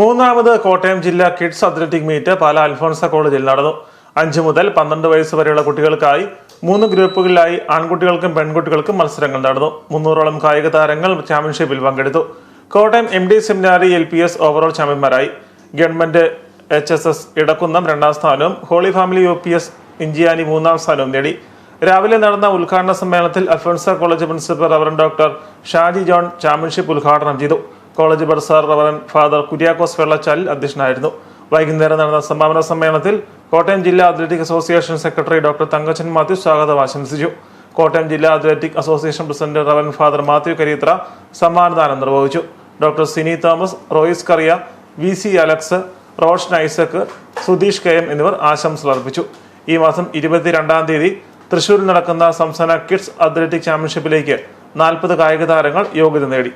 മൂന്നാമത് കോട്ടയം ജില്ലാ kids athletic meet Pala Alphonsa കോളേജിൽ നടന്നു. അഞ്ചു മുതൽ പന്ത്രണ്ട് വയസ്സ് വരെയുള്ള കുട്ടികൾക്കായി മൂന്ന് ഗ്രൂപ്പുകളിലായി ആൺകുട്ടികൾക്കും പെൺകുട്ടികൾക്കും മത്സരങ്ങൾ നടന്നു. മുന്നൂറോളം കായിക താരങ്ങൾ ചാമ്പ്യൻഷിപ്പിൽ പങ്കെടുത്തു. Kottayam M D seminary L P S overall ചാമ്പ്യന്മാരായി. Government H S S Edakkunnam രണ്ടാം സ്ഥാനവും holy family U P S Inchiyani മൂന്നാം സ്ഥാനവും നേടി. രാവിലെ നടന്ന ഉദ്ഘാടന സമ്മേളനത്തിൽ Alphonsa college principal reverend doctor Shaji John championship ഉദ്ഘാടനം ചെയ്തു. College bursar reverend father Kuriakose Vellachalil അധ്യക്ഷനായിരുന്നു. വൈകുന്നേരം നടന്ന സമാപന സമ്മേളനത്തിൽ കോട്ടയം ജില്ലാ athletic association secretary doctor Thankachan Mathew സ്വാഗതം ആശംസിച്ചു. കോട്ടയം ജില്ലാ athletic association president reverend father Mathew Kariyathra സമ്മാനദാനം നിർവഹിച്ചു. Doctor Sini Thomas Roys Kariya V C Alex Roshan Isaac Sudheesh K M എന്നിവർ ആശംസകൾ അർപ്പിച്ചു. ഈ മാസം ഇരുപത്തിരണ്ടാം തീയതി തൃശൂരിൽ നടക്കുന്ന സംസ്ഥാന കിഡ്സ് അത്ലറ്റിക് ചാമ്പ്യൻഷിപ്പിലേക്ക് നാൽപ്പത് കായിക താരങ്ങൾ യോഗ്യത നേടി.